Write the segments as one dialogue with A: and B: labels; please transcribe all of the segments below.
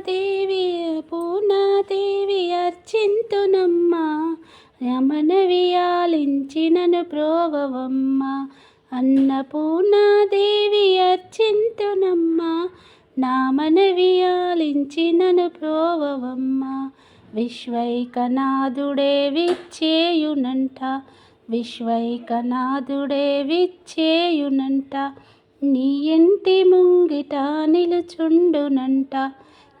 A: పూర్ణాదేవి పూర్ణాదేవి అర్చింతునమ్మ. యమనవి ఆలించినను ప్రోవవమ్మ అన్నపూర్ణాదేవి అర్చింతునమ్మ. నా మనవి ఆలించినను ప్రోవవమ్మ విశ్వైకనాథుడే విచ్చేయునంట విశ్వైకనాథుడే విచ్చేయునంట నీ ఇంటి ముంగిట నిలుచుండునంట.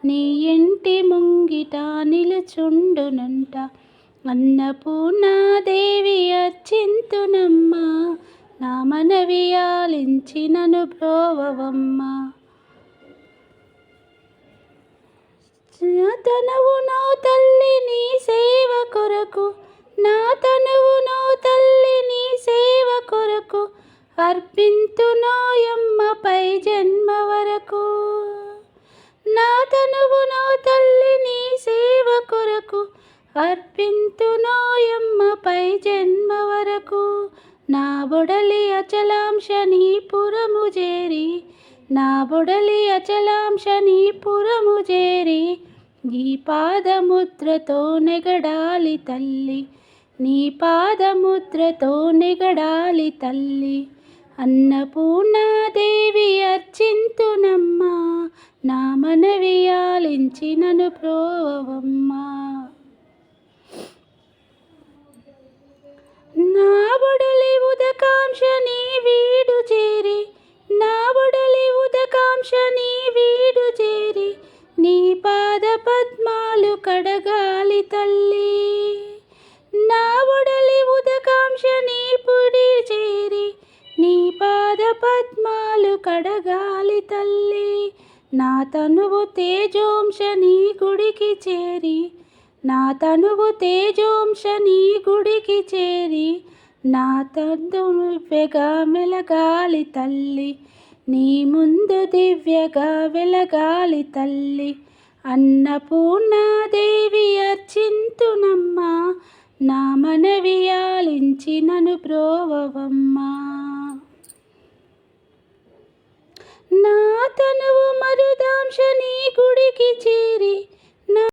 A: నీ ఇంటి ముంగిట నిలుచుండునంట. అన్నపూర్ణాదేవి అచ్చింతునమ్మా నా మనవి ఆలించినను ప్రోవవమ్మ. తనువు నో తల్లి నీ సేవ కొరకు నా తనువు నో తల్లి నీ సేవ కొరకు అర్పింతు నోయమ్మపై జన్మ కొరకు అర్పింతు నోయమ్మపై జన్మ వరకు నా బొడలి అచలాంశ నీ పురము చేరి నా బొడలి అచలాంశ నీ పురము చేరి నీ పాదముద్రతో నెగడాలి తల్లి నీ పాదముద్రతో నెగడాలి తల్లి. అన్నపూర్ణాదేవి అర్చింతునమ్మా నా మనవి ఆలించినను ప్రోవమ్మా. కడగాలి తల్లి. నా తనువు తేజోంశ నీ గుడికి చేరి. నా తనువు తేజోంశ నీ గుడికి చేరి. నా తద్దు దివ్యగా మెలగాలి తల్లి. నీ ముందు దివ్యగా వెలగాలి తల్లి. అన్నపూర్ణాదేవి అర్చింతునమ్మా. నా మనవి ఆలించినను ప్రోవవమ్మా. నా